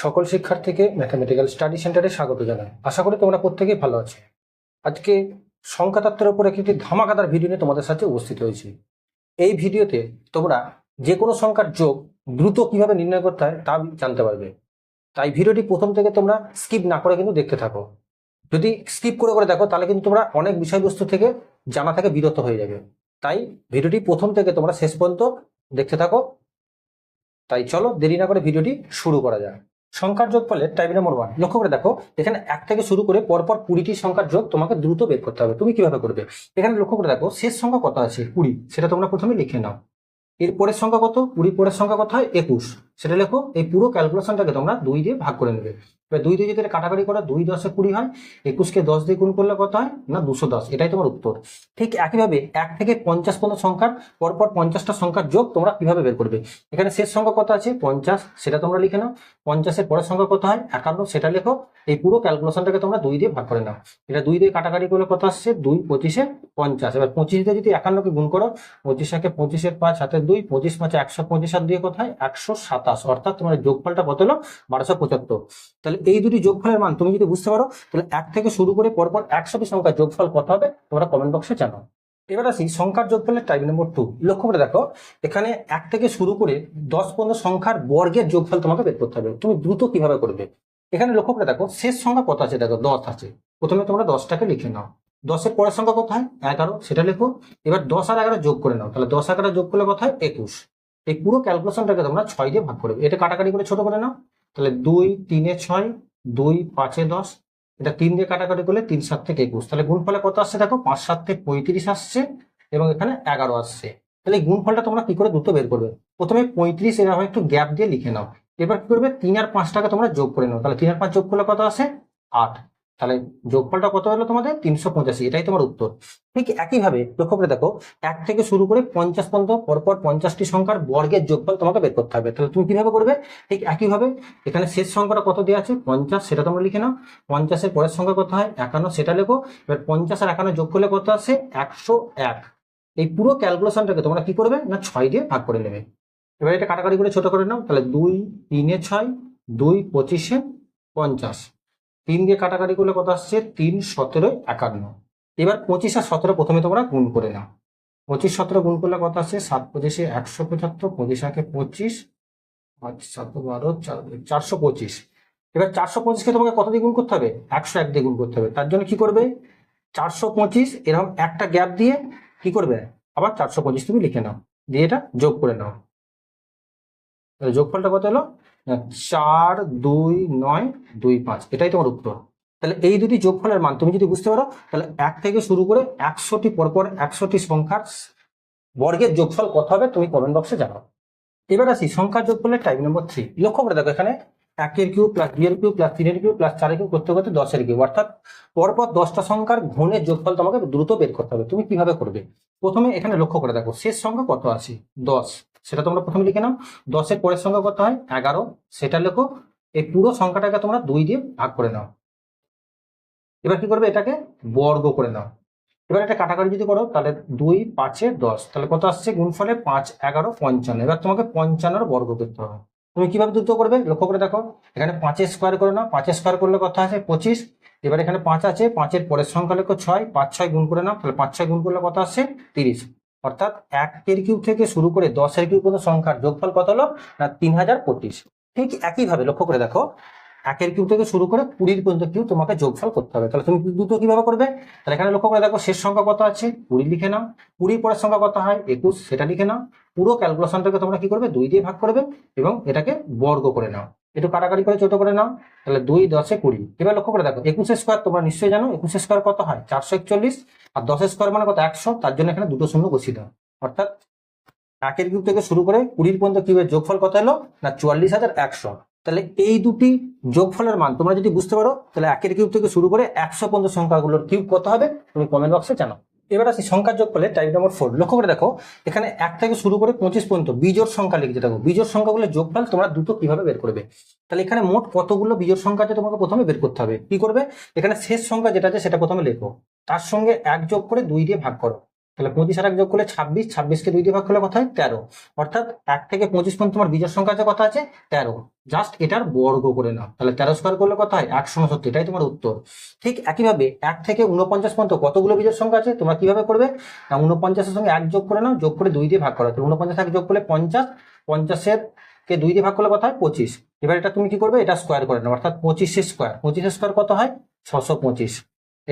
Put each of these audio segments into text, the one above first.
সকল শিক্ষার্থীকে mathematical study সেন্টারে স্বাগত জানাই। আশা করি তোমরা প্রত্যেকেই ভালো আছো। আজকে সংখ্যাতত্ত্বের উপর একটি ধামাকাদার ভিডিও নিয়ে তোমাদের সাথে উপস্থিত হয়েছি। এই ভিডিওতে তোমরা যে কোনো সংখ্যার যোগ দ্রুত কীভাবে নির্ণয় করতে হয় তা জানতে পারবে। তাই ভিডিওটি প্রথম থেকে তোমরা স্কিপ না করে কিন্তু দেখতে থাকো। যদি স্কিপ করে করে দেখো, তাহলে কিন্তু তোমরা অনেক বিষয়বস্তু থেকে জানা থেকে বিরত হয়ে যাবে। তাই ভিডিওটি প্রথম থেকে তোমরা শেষ পর্যন্ত দেখতে থাকো। তাই চলো দেরি না করে ভিডিওটি শুরু করা যাক। সংখ্যার যোগ ফলে টাইপ নাম্বার ওয়ান লক্ষ্য করে দেখো, এখানে এক থেকে শুরু করে পরপর কুড়িটি সংখ্যার যোগ তোমাকে দ্রুত বের করতে হবে। তুমি কীভাবে করবে? এখানে লক্ষ্য করে দেখো, শেষ সংখ্যা কত আছে? কুড়ি। সেটা তোমরা প্রথমে লিখে নাও। এর পরের সংখ্যা কত? কুড়ি পরের সংখ্যা কত হয়? একুশ। সেটা লেখো, এই পুরো ক্যালকুলেশনটাকে তোমরা দুই দিয়ে ভাগ করে নেবে। এবার দুই দিয়ে যদি কাটাকাটি করে, দুই দশে কুড়ি হয়, একুশকে দশ দিয়ে গুণ করলে কত হয়? না, দুশো দশ, এটাই তোমার উত্তর। ঠিক একইভাবে এক থেকে পঞ্চাশ পর্যন্ত সংখ্যার, পরপর পঞ্চাশটা সংখ্যার যোগ তোমরা কীভাবে বের করবে? এখানে শেষ সংখ্যা কত আছে? পঞ্চাশ, সেটা তোমরা লিখে নাও। পঞ্চাশের পরের সংখ্যা কত হয়? একান্ন, সেটা লেখো। এই পুরো ক্যালকুলেশনটাকে তোমরা দুই দিয়ে ভাগ করে নাও। এটা দুই দিয়ে কাটাকাটি করলে কত আসছে? দুই পঁচিশে পঞ্চাশ। এবার পঁচিশ দিয়ে যদি একান্নকে গুণ করো, পঁচিশ একে পঁচিশের পাঁচ হাতে দুই, পঁচিশ পাঁচে একশো পঁচিশ হাত দিয়ে কোথায় একশো সাতাশ অর্থাৎ তোমার যোগফলটা কত হলো? বারোশো পঁচাত্তর। তাহলে এই দুটি যোগফলের মান তুমি যদি বুঝতে পারো, তাহলে এক থেকে শুরু করে পরপর একশোটি সংখ্যার যোগফল কত হবে? তোমরা কমেন্ট বক্সে জানাও এবার আসি সংখ্যার যোগফলের টাইপ নম্বর টু লক্ষ্য করে দেখো, এখানে এক থেকে শুরু করে দশ পনেরো সংখ্যার বর্গের যোগফল তোমাকে বের করতে হবে। তুমি দ্রুত কীভাবে করবে? এখানে লক্ষ্য করে দেখো, শেষ সংখ্যা কত আছে? দেখো, দশ আছে। প্রথমে তোমরা দশটাকে লিখে নাও। দশের পরের সংখ্যা কোথায়? এগারো, সেটা লেখো। এবার দশ আর এগারো যোগ করে নাও। তাহলে দশ এগারো যোগ করলে কোথায় একুশ। এই পুরো ক্যালকুলেশনটাকে তোমরা ছয় দিয়ে ভাগ করবে এটা কাটাকাটি করে ছোট করে নাও। তাহলে দুই, তিনে ছয়, দুই, পাঁচে দশ। এটা তিন দিয়ে কাটাকাটি করলে তিন, সাত থেকে একুশ। তাহলে গুণফলে কত আসছে দেখো? পাঁচ, সাত থেকে পঁয়ত্রিশ আসছে এবং এখানে এগারো আসছে। তাহলে গুণফলটা তোমরা কি করে দ্রুত বের করবে? প্রথমে পঁয়ত্রিশ এরকম একটু গ্যাপ দিয়ে লিখে নাও। এবার কি করবে? তিন আর পাঁচটাকে তোমরা যোগ করে নাও। তাহলে তিন আর পাঁচ যোগ করলে কত আসে? আট। তাহলে যোগফলটা কত হলো তোমাদের? তিনশো পঁচাশি। এটাই তোমার উত্তর। ঠিক একইভাবে লক্ষ্য করে দেখো, এক থেকে শুরু করে পঞ্চাশ পর্যন্ত, পরপর পঞ্চাশটি সংখ্যার বর্গের যোগফল তোমাকে বের করতে হবে। তাহলে তুমি কীভাবে করবে? ঠিক একইভাবে এখানে শেষ সংখ্যাটা কত দেওয়া আছে? পঞ্চাশ, সেটা তোমরা লিখে নাও। পঞ্চাশের পরের সংখ্যা কত হয়? একান্ন, সেটা লেখো। এবার পঞ্চাশ আর একান্ন যোগ করলে কত আসে একশো এক। এই পুরো ক্যালকুলেশনটাকে তোমরা কি করবে? না ছয় দিয়ে ভাগ করে নেবে। এবার এটা কাটাকাটি করে ছোট করে নাও। তাহলে দুই, তিনে ছয়, দুই, পঁচিশে পঞ্চাশ। তিন দিয়ে কাটাকাটি করলে কত আসছে? তিন, সতেরো, একান্ন। এবার পঁচিশ আর সতেরো প্রথমে তোমরা গুণ করে নাও। পঁচিশ, সতেরো গুণ করলে কত আসছে? সাত পঁচিশে একশো পঁচাত্তর, পঁচিশ একে পঁচিশ, পাঁচ, সাত, বারো চারশো পঁচিশ। এবার চারশো পঁচিশকে তোমাকে কত দিয়ে গুণ করতে হবে? একশো এক দিয়ে গুণ করতে হবে। তার জন্য কি করবে? চারশো পঁচিশ এরকম একটা গ্যাপ দিয়ে কি করবে? আবার চারশো পঁচিশ তুমি লিখে নাও। দিয়ে এটা যোগ করে নাও। যোগফলটা কত হলো চার, দুই, নয়, দুই, পাঁচ। এটাই তোমার উত্তর। তাহলে এই দুটি যোগফলের মান তুমি যদি বুঝতে পারো, তাহলে এক থেকে শুরু করে একশোটি পরপর একশোটি সংখ্যার বর্গের যোগফল কত হবে তুমি কমেন্ট বক্সে জানাও। এবার আসি সংখ্যার যোগফলের টাইপ নম্বর থ্রি লক্ষ্য করে দেখো এখানে একের কিউ প্লাস দুইয়ের কিউ প্লাস তিনের কিউ প্লাস চারের কিউ করতে করতে দশের কিউ অর্থাৎ পরপর দশটা সংখ্যার ঘনের যোগফল তোমাকে দ্রুত বের করতে হবে। তুমি কীভাবে করবে? প্রথমে এখানে লক্ষ্য করে দেখো, শেষ সংখ্যা কত আছে? দশ। সেটা তোমরা প্রথমে লিখে নাও। দশের পরের সংখ্যা কত হয়? এগারো। সেটা লেখো। এই পুরো সংখ্যাটাকে তোমরা দুই দিয়ে ভাগ করে নাও। এবার কি করবে? এটাকে বর্গ করে নাও। এবার এটা কাটাকাটি যদি করো, তাহলে দুই, পাঁচে দশ। তাহলে কত আসছে? গুণফলে পাঁচ, এগারো, পঞ্চান্ন। এবার তোমাকে পঞ্চান্নর বর্গ করতে হবে। তুমি কীভাবে দ্রুত করবে? লক্ষ্য করে দেখো। এখানে পাঁচের স্কোয়ার করে নাও পাঁচের স্কোয়ার করলে কত আছে পঁচিশ। এবার এখানে পাঁচ আছে। পাঁচের পরের সংখ্যা লেখো ছয়। পাঁচ, ছয় গুণ করে নাও। তাহলে পাঁচ, ছয় গুণ করলে কত আসছে তিরিশ। অর্থাৎ একের কিউব থেকে শুরু করে দশের কিউব পর্যন্ত সংখ্যার যোগফল কত হলো? না, তিন হাজার পঁচিশ। ঠিক একইভাবে লক্ষ্য করে দেখো একের কিউব থেকে শুরু করে কুড়ির পর্যন্ত কিউ তোমাকে যোগফল করতে হবে। তাহলে তুমি দুটো কীভাবে করবে? তাহলে এখানে লক্ষ্য করে দেখো, শেষ সংখ্যা কত আছে? কুড়ি লিখে নাও। কুড়ির পরের সংখ্যা কত হয়? একুশ, সেটা লিখে নাও। পুরো ক্যালকুলেশনটাকে তোমরা কি করবে? দুই দিয়ে ভাগ করবে এবং এটাকে বর্গ করে নাও। একটু কাটাকাটি করে ছোট করে নাও, তাহলে দুই, দশে কুড়ি। এবার লক্ষ্য করে দেখো, একুশে স্কোয়ার তোমরা নিশ্চয়ই জানো, একুশে স্কোয়ার কত হয়? চারশো একচল্লিশ, আর দশের স্কোয়ার মানে কত? একশো, তার জন্য এখানে দুটো শূন্য বসিয়ে দাও অর্থাৎ একের কিউব থেকে শুরু করে কুড়ির পর্যন্ত কিউবের যোগফল কত এলো? না, চুয়াল্লিশ হাজার একশো। তাহলে এই দুটি যোগফলের মান, তোমরা যদি বুঝতে পারো, তাহলে একের কিউব থেকে শুরু করে একশো পর্যন্ত সংখ্যাগুলোর কিউব কত হবে? তুমি কমেন্ট বক্সে জানাও। এবার আসি সংখ্যার যোগফলে টাইপ নম্বর ফোর লক্ষ্য করে দেখো, এখানে এক থেকে শুরু করে পঁচিশ পর্যন্ত বিজোর সংখ্যা লিখতে থাকো বিজোর সংখ্যাগুলো যোগফল তোমরা দুটো কীভাবে বের করবে? তাহলে এখানে মোট কতগুলো বিজোর সংখ্যা আছে তোমাকে প্রথমে বের করতে হবে। কি করবে? এখানে শেষ সংখ্যা যেটা আছে সেটা প্রথমে লেখো। তার সঙ্গে এক যোগ করে দুই দিয়ে ভাগ করো। তাহলে পঁচিশ আর এক যোগ করলে ছাব্বিশ, ছাব্বিশকে দুই দিয়ে ভাগ করলে কথা হয়? তেরো। অর্থাৎ এক থেকে পঁচিশ পর্যন্ত তোমার বিজোড় সংখ্যা আছে কথা আছে? তেরো। জাস্ট এটার বর্গ করে নাও। তাহলে তেরো স্কোয়ার করলে কথা হয়? একশো উনসত্তর এটাই তোমার উত্তর। ঠিক একইভাবে এক থেকে উনপঞ্চাশ পর্যন্ত কতগুলো বিজোড় সংখ্যা আছে? তোমরা কীভাবে করবে? না উনপঞ্চাশের সঙ্গে এক যোগ করে নাও, যোগ করে দুই দিয়ে ভাগ করো। তাহলে উনপঞ্চাশ এক যোগ করলে পঞ্চাশ, পঞ্চাশের কে দুই দিয়ে ভাগ করলে কথা হয়? পঁচিশ। এবার এটা তুমি কি করবে? এটা স্কোয়ার করে নাও। অর্থাৎ পঁচিশের স্কোয়ার পঁচিশের স্কোয়ার কত হয়? ছশো পঁচিশ।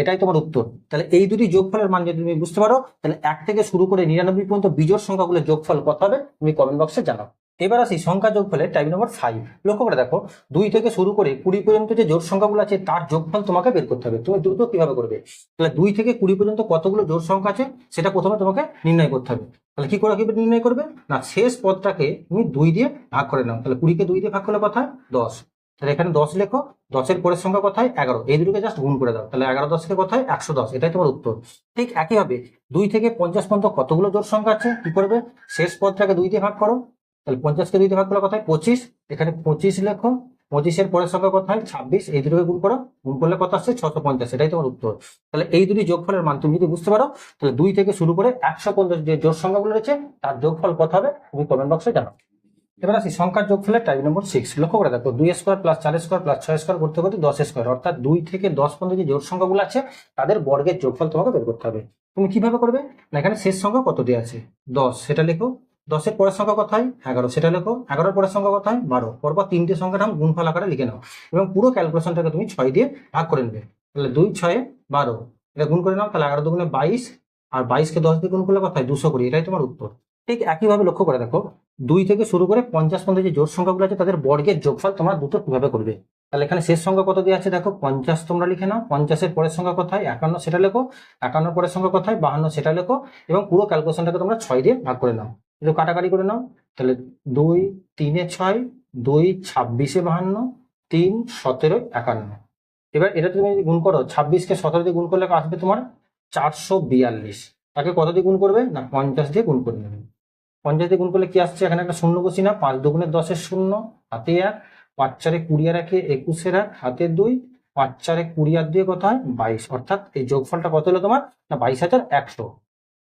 এটাই তোমার উত্তর। তাহলে এই দুটি যোগফলের মান যদি তুমি বুঝতে পারো, তাহলে এক থেকে শুরু করে নিরানব্বই পর্যন্ত বিজোড় সংখ্যাগুলোর যোগফল কত হবে, তুমি কমেন্ট বক্সে জানাও। এবার আসি সংখ্যা যোগফলের টাইপ নম্বর ফাইভ লক্ষ্য করে দেখো, দুই থেকে শুরু করে কুড়ি পর্যন্ত যে জোর সংখ্যাগুলো আছে, তার যোগফল তোমাকে বের করতে হবে। তুমি দ্রুত কীভাবে করবে? তাহলে দুই থেকে কুড়ি পর্যন্ত কতগুলো জোর সংখ্যা আছে, সেটা প্রথমে তোমাকে নির্ণয় করতে হবে। তাহলে কি করে নির্ণয় করবে? না, শেষ পদটাকে তুমি দুই দিয়ে ভাগ করে নাও। তাহলে কুড়িকে দুই দিয়ে ভাগ করলে কথা দশ। তাহলে এখানে দশ লেখো, দশের পরের সংখ্যা কোথায়? এগারো। এই দুটোকে জাস্ট গুণ করে দাও। তাহলে এগারো দশের কোথায়? একশো দশ। এটাই তোমার উত্তর। ঠিক একইভাবে দুই থেকে পঞ্চাশ পর্যন্ত কতগুলো জোর সংখ্যা আছে? কি করবে? শেষ পদটাকে দুই দিয়ে ভাগ করো। তাহলে পঞ্চাশকে দুই দিয়ে ভাগ করলে কোথায়? পঁচিশ। এখানে পঁচিশ লেখো। পঁচিশের পরের সংখ্যা কোথায়? ছাব্বিশ। এই দুটোকে গুণ করো। গুণ করলে কত আসছে? ছশো পঞ্চাশ। এটাই তোমার উত্তর। তাহলে এই দুটি যোগফলের মান তুমি যদি বুঝতে পারো, তাহলে দুই থেকে শুরু করে একশো পর্যন্ত যে জোর সংখ্যাগুলো রয়েছে, তার যোগফল কত হবে? তুমি কমেন্ট বক্সে জানাও। এবার আসি সংখ্যার যোগ যোগফলের টাইপ নম্বর সিক্স লক্ষ্য করে দেখো, দুই স্কোয়ার প্লাস চার স্কোয়ার প্লাস ছয় স্কোয়ার করতে করতে দশ স্কোয়ার অর্থাৎ দুই থেকে দশ পর্যন্ত যে জোর সংখ্যাগুলো আছে, তাদের বর্গের যোগফল তোমাকে বের করতে হবে। তুমি কীভাবে করবে? না, এখানে শেষ সংখ্যা কত দেওয়া আছে? দশ, সেটা লেখো। দশের পরের সংখ্যা কোথায় এগারো, সেটা লেখো। এগারোর পরের সংখ্যা কোথায় বারো। পরপর তিনটে সংখ্যার নাম গুণফল আকারে লিখে নাও। এবং পুরো ক্যালকুলেশনটাকে তুমি ছয় দিয়ে ভাগ করে নেবে। তাহলে দুই, ছয়ে, বারো। এটা গুণ করে নাও, তাহলে এগারো দুগুণে বাইশ। আর বাইশকে দশ দিয়ে গুণ করলে কোথায় দুশো কুড়ি। এটাই তোমার উত্তর। ঠিক একইভাবে লক্ষ্য করে দেখো দুই থেকে শুরু করে পঞ্চাশ পর্যন্ত যে জোর সংখ্যাগুলো আছে, তাদের বর্গের যোগফল তোমরা দুটো কীভাবে করবে? তাহলে এখানে শেষ সংখ্যা কত দেওয়া আছে? দেখো, পঞ্চাশ তোমরা লিখে নাও। পঞ্চাশের পরের সংখ্যা কোথায়? একান্ন, সেটা লেখো। একান্ন পরের সংখ্যা কোথায়? বাহান্ন, সেটা লেখো। এবং পুরো ক্যালকুলেশনটাকে তোমরা ছয় দিয়ে ভাগ করে নাও। একটু কাটাকাটি করে নাও। তাহলে দুই, তিনে ছয়, দুই, ছাব্বিশে বাহান্ন, তিন, সতেরো, একান্ন। এবার এটা তুমি যদি গুণ করো, ছাব্বিশকে সতেরো দিয়ে গুণ করলে আসবে তোমার চারশো বিয়াল্লিশ। তাকে কত দিয়ে গুণ করবে? না, পঞ্চাশ দিয়ে গুণ করে নেবে। পঞ্চাশ দিয়ে গুণ করলে কি আসছে? এখানে একটা শূন্য বসি না। পাঁচ দুগুণের দশের শূন্য, হাতে এক, পাঁচ চারে কুড়ি আর একে একুশের এক, হাতে দুই, পাঁচ চারে কুড়ি আর দিয়ে কত হয়? বাইশ। অর্থাৎ এই যোগফলটা কত হলো তোমার? না, বাইশ হাজার একশো।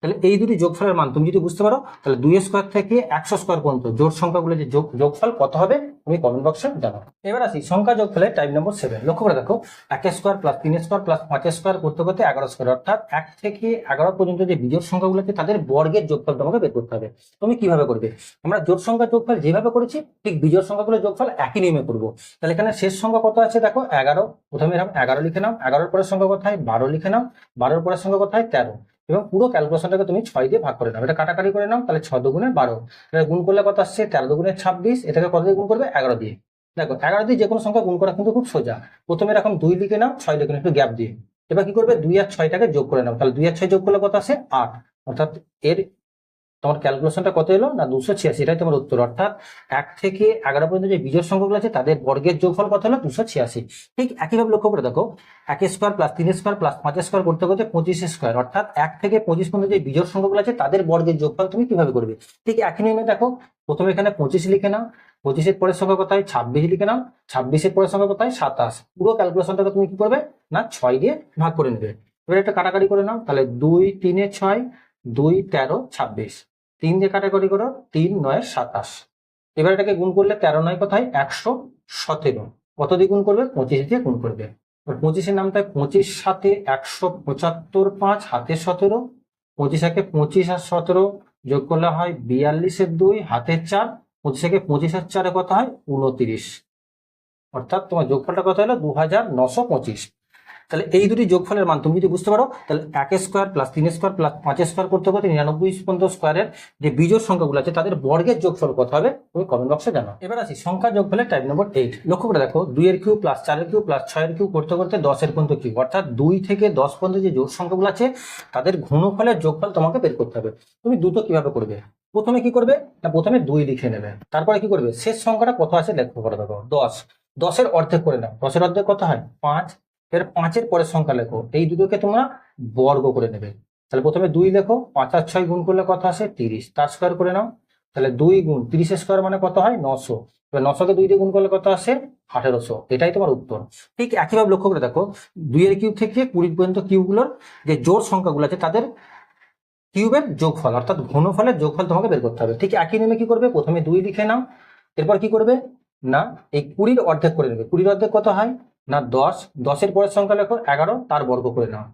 তাহলে এই দুটি যোগফলের মান তুমি যদি বুঝতে পারো, তাহলে দুই স্কোয়ার থেকে একশো স্কোয়ার পর্যন্ত জোট সংখ্যাগুলো যে যোগ যোগফল কত হবে, তুমি কমেন্ট বক্সে জানাও। এবার আসি সংখ্যা যোগফলের টাইপ নম্বর সেভেন লক্ষ্য করে দেখো, এক স্কোয়ার প্লাস তিন স্কোয়ার প্লাস পাঁচ স্কোয়ার করতে করতে এগারো স্কোয়ার অর্থাৎ এক থেকে এগারো পর্যন্ত যে বিজোড় সংখ্যাগুলো আছে, তাদের বর্গের যোগফল তোমাকে বের করতে হবে। তুমি কীভাবে করবে? আমরা জোট সংখ্যা যোগফল যেভাবে করেছি, ঠিক বিজোড় সংখ্যাগুলো যোগফল একই নিয়মে করব। তাহলে এখানে শেষ সংখ্যা কত আছে দেখো, এগারো। প্রথমে এরকম এগারো লিখে নাও। এগারোর পরের সংখ্যা কোথায়? বারো লিখে নাও। বারোর পরের সংখ্যা কোথায়? তেরো। এবং পুরো ক্যালকুলেশনটাকে তুমি ছয় দিয়ে ভাগ করে নাও। এটা কাটাকাটি করে নাও, তাহলে ছ দুগুণে বারো। এটা গুণ করলে কত আসছে? তেরো দুগুণে ছাব্বিশ। এটাকে কত দিয়ে গুণ করবে? এগারো দিয়ে। দেখো, এগারো দিয়ে যে কোনো সংখ্যা গুণ করা কিন্তু খুব সোজা। প্রথমে এরকম দুই লিখে নাও, ছয় লিখে একটু গ্যাপ দিয়ে। এবার কি করবে? দুই আর ছয়টাকে যোগ করে নাও। তাহলে দুই আর ছয় যোগ করলে কত আসে? আট। অর্থাৎ এর তোমার ক্যালকুলেশনটা কত এলো? না, দুশো ছিয়াশি, এটাই তোমার উত্তর। অর্থাৎ এক থেকে এগারো পর্যন্ত যে বিজোড় সংখ্যাগুলো আছে, তাদের বর্গের যোগফল কত হলো? দুশো ছিয়াশি। ঠিক একইভাবে লক্ষ্য করে দেখো, এক স্কোয়ার প্লাস তিন স্কোয়ার প্লাস পাঁচ স্কোয়ার করতে করতে পঁচিশ স্কোয়ার অর্থাৎ এক থেকে পঁচিশ পর্যন্ত যে বিজোড় সংখ্যাগুলো আছে, তাদের বর্গের যোগফল তুমি কীভাবে করবে? ঠিক একই নিয়মে দেখো, প্রথমে এখানে পঁচিশ লিখে নাও, পঁচিশের পরের সংখ্যা কোথায়? ছাব্বিশ লিখে নাও, ছাব্বিশের পরের সংখ্যা কোথায়? সাতাশ। পুরো ক্যালকুলেশনটাকে তুমি কি করবে? না, ছয় দিয়ে ভাগ করে নেবে। এবার একটা কাটাকাটি করে নাও, তাহলে দুই, তিনে ছয়, দুই, তেরো, ছাব্বিশ। তিন দিয়ে কাটাকাটি করো, তিন, নয়, সাতাশ। এবার এটাকে গুণ করলে তেরো নয় কোথায়? একশো সতেরো। কত দিয়ে গুণ করবে? পঁচিশ দিয়ে গুণ করবে। পঁচিশের নামটায় পঁচিশ সাথে একশো পঁচাত্তর পাঁচ, হাতে সতেরো। পঁচিশ একে পঁচিশ আর সতেরো যোগ করলে হয় বিয়াল্লিশের দুই হাতের চার। পঁচিশ একে পঁচিশ আর চারে কত হয়? উনত্রিশ। অর্থাৎ তোমার যোগফলটা কত হলো? দু হাজার নশো পঁচিশ। তাহলে এই দুটি যোগফলের মান তুমি যদি বুঝতে পারো, তাহলে এক স্কোয়ার প্লাস তিন স্কোয়ার প্লাস পাঁচ স্কোয়ার করতে করতে নিরানব্বই পর্যন্ত স্কোয়ারের যে বিজোড় সংখ্যাগুলো আছে, তাদের বর্গের যোগফল কত হবে, তুমি কমেন্ট বক্সে জানাও। এবার আসি সংখ্যা যোগফলের টাইপ নম্বর এইট লক্ষ্য করে দেখো, দুইয়ের কিউ প্লাস চারের কিউ প্লাস ছয়ের কিউ করতে করতে দশের পর্যন্ত কিউ অর্থাৎ দুই থেকে দশ পর্যন্ত যে যোগ সংখ্যাগুলো আছে, তাদের ঘনফলের যোগফল তোমাকে বের করতে হবে। তুমি দুটো কীভাবে করবে? প্রথমে কি করবে? না, প্রথমে দুই লিখে নেবে। তারপরে কি করবে? শেষ সংখ্যাটা কত আছে? লক্ষ্য করে দেখো, দশ। দশের অর্ধেক করে নাও। দশের অর্ধেক কত হয়? পাঁচ। এর পাঁচের পরের সংখ্যা লেখো। এই দুটোকে তোমরা বর্গ করে নেবে। তাহলে প্রথমে দুই লেখো, পাঁচ আর ছয় গুণ করলে কত আসে? তিরিশ। তার স্কোয়ার করে নাও। তাহলে দুই গুণ, তিরিশের স্কোয়ার মানে কত হয়? নশো। এবার নশোকে দুই দিয়ে গুণ করলে কত আসে? আঠেরোশো। এটাই তোমার উত্তর। ঠিক একইভাবে লক্ষ্য করে দেখো, দুইয়ের কিউ থেকে কুড়ি পর্যন্ত কিউগুলোর যে জোর সংখ্যাগুলো আছে, তাদের কিউবের যোগফল, অর্থাৎ ঘনফলের যোগফল তোমাকে বের করতে হবে। ঠিক একই নিয়মে কি করবে? প্রথমে দুই লিখে নাও। এরপর কি করবে? না, এই কুড়ির অর্ধেক করে নেবে। কুড়ির অর্ধেক কত হয়? না দশ, দশের পরের সংখ্যা লেখো এগারো, তার বর্গ করে নাও।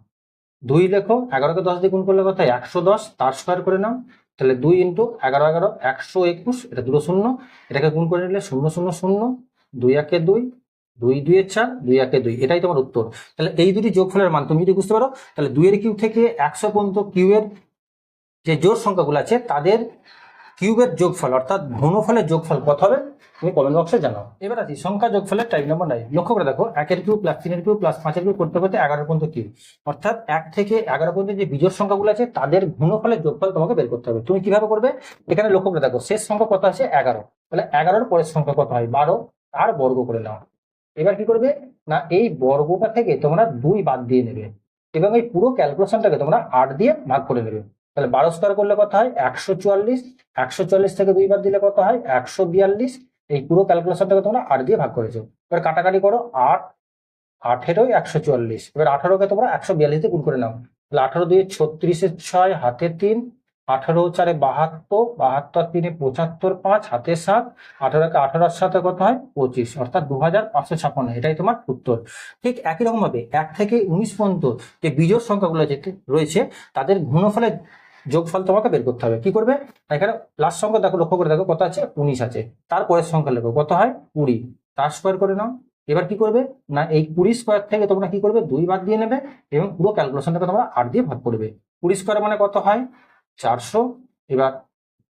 দুই লেখো এগারোকে দশ দিয়ে গুণ করলে কথা একশো দশ, তার স্কোয়ার করে নাও। তাহলে দুই ইন্টু এগারো এগারো, একশো একুশ, এটা দুটো শূন্য, এটাকে গুণ করে নিলে শূন্য শূন্য শূন্য, দুই একে দুই দুই, দুইয়ের চার, দুই একে দুই, এটাই তোমার উত্তর। তাহলে এই দুটি যোগফলের মান, তুমি যদি বুঝতে পারো, তাহলে দুইয়ের কিউ থেকে একশো পর্যন্ত কিউয়ের যে জোর সংখ্যাগুলো আছে, তাদের কিউবের যোগফল, অর্থাৎ ঘনফলের যোগফল কত হবে? তুমি কমেন্ট বক্সে জানাও। এবার আছি সংখ্যা যোগফলের টাইপ নম্বর নাই লক্ষ্য করে দেখো, একের কিউ প্লাস তিনের কিউ প্লাস পাঁচের কিউ করতে করতে এগারো পর্যন্ত কিউ অর্থাৎ এক থেকে এগারো পর্যন্ত যে বিজোড় সংখ্যাগুলো আছে, তাদের ঘনফলের যোগফল তোমাকে বের করতে হবে। তুমি কীভাবে করবে? এখানে লক্ষ্য করে দেখো, শেষ সংখ্যা কত আছে? এগারো। তাহলে এগারোর পরের সংখ্যা কত হয়? বারো। আর বর্গ করে নাও। এবার কি করবে? না, এই বর্গটা থেকে তোমরা দুই বাদ দিয়ে নেবে। এবং এই পুরো ক্যালকুলেশনটাকে তোমরা আট দিয়ে ভাগ করে নেবে। তাহলে বারো স্কোয়ার করলে কত হয়? একশো চুয়াল্লিশ। একশো চুয়াল্লিশ থেকে দুই বাদ দিলে কত হয়? একশো বিয়াল্লিশ। এই পুরো ক্যালকুলেশনটাকে তোমরা আট দিয়ে ভাগ করেছ। এবার কাটাকাটি করো, আট আঠেরো একশো চুয়াল্লিশ। এবার আঠারোকে তোমরা একশো বিয়াল্লিশ দিয়ে গুণ করে নাও। তাহলে আঠারো দুই ছত্রিশের ছয়, হাতে তিন। আঠারো চারে বাহাত্তর বাহাত্তর তিনে পঁচাত্তর পাঁচ, হাতে সাত। আঠারোকে আঠারোর সাথে কত হয়? পঁচিশ। অর্থাৎ দু হাজার পাঁচশো ছাপ্পান্ন। এটাই তোমার উত্তর। ঠিক একই রকম ভাবে এক থেকে উনিশ পর্যন্ত যে বিজোড় সংখ্যাগুলো যেতে রয়েছে, তাদের ঘনফলের যোগফল তোমাকে বের করতে হবে। কি করবে? এখানে লাস্ট সংখ্যা দেখো, লক্ষ্য করে দেখো, কত আছে? উনিশ আছে। তারপরের সংখ্যা লেখো, কত হয়? কুড়ি। তার স্কোয়ার করে নাও। এবার কি করবে? না, এই কুড়ি স্কোয়ার থেকে তোমরা কি করবে? দুই বাদ দিয়ে নেবে এবং পুরো ক্যালকুলেশনটাকে তোমরা আট দিয়ে ভাগ করবে। কুড়ি স্কোয়ার মানে কত হয়? চারশো। এবার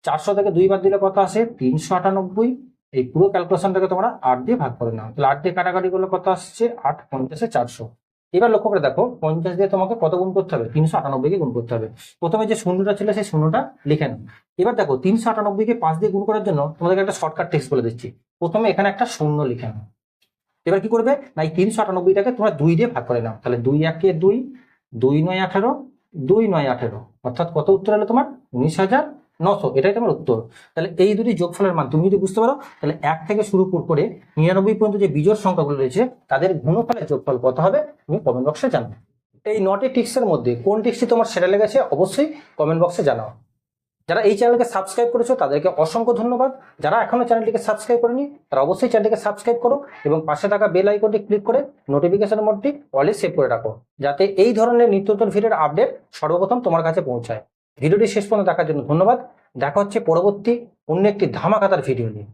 চারশো থেকে দুই বাদ দিলে কত আসে? তিনশো আটানব্বই। এই পুরো ক্যালকুলেশনটাকে তোমরা আট দিয়ে ভাগ করে নাও। তাহলে আট দিয়ে কাটাকাটি করলে কত আসছে? আট, পঞ্চাশে চারশো। এবার লক্ষ্য করে দেখো, পঞ্চাশ দিয়ে তোমাকে কত গুণ করতে হবে? তিনশো আটানব্বইকে গুণ করতে হবে। প্রথমে যে শূন্যটা ছিল, সেই শূন্যটা লিখে নাও। এবার দেখো, তিনশো আটানব্বইকে পাঁচ দিয়ে গুণ করার জন্য তোমাদেরকে একটা শর্টকাট টেক্সট বলে দিচ্ছি। প্রথমে এখানে একটা শূন্য লিখে নাও। এবার কি করবে? না, এই তিনশো আটানব্বইটাকে তোমরা দুই দিয়ে ভাগ করে নাও। তাহলে দুই একে দুই দুই নয় আঠেরো, দুই নয় আঠেরো। অর্থাৎ কত উত্তর হলো তোমার? উনিশ হাজার নশো এটাই তোমার উত্তর। তাহলে এই দুটি যোগফলের মান তুমি যদি বুঝতে পারো, তাহলে এক থেকে শুরু করে নিরানব্বই পর্যন্ত যে বিজোড় সংখ্যাগুলো রয়েছে, তাদের গুণফলের যোগফল কত হবে, তুমি কমেন্ট বক্সে জানাও। এই নটি টিক্সের মধ্যে কোন টিক্সটি তোমার সেরা লেগেছে, অবশ্যই কমেন্ট বক্সে জানাও। যারা এই চ্যানেলকে সাবস্ক্রাইব করেছ, তাদেরকে অসংখ্য ধন্যবাদ। যারা এখনও চ্যানেলটিকে সাবস্ক্রাইব করেনি, তারা অবশ্যই চ্যানেলটিকে সাবস্ক্রাইব করো এবং পাশে থাকা বেল আইকনটি ক্লিক করে নোটিফিকেশন মোডটি অলে সেভ করে রাখো, যাতে এই ধরনের নিত্য নতুন ভিডিওর আপডেট সর্বপ্রথম তোমার কাছে পৌঁছায়। ভিডিওটি শেষ পর্যন্ত দেখার জন্য ধন্যবাদ। দেখা হচ্ছে পরবর্তী অন্য একটি ধামাকাতার ভিডিও নিয়ে।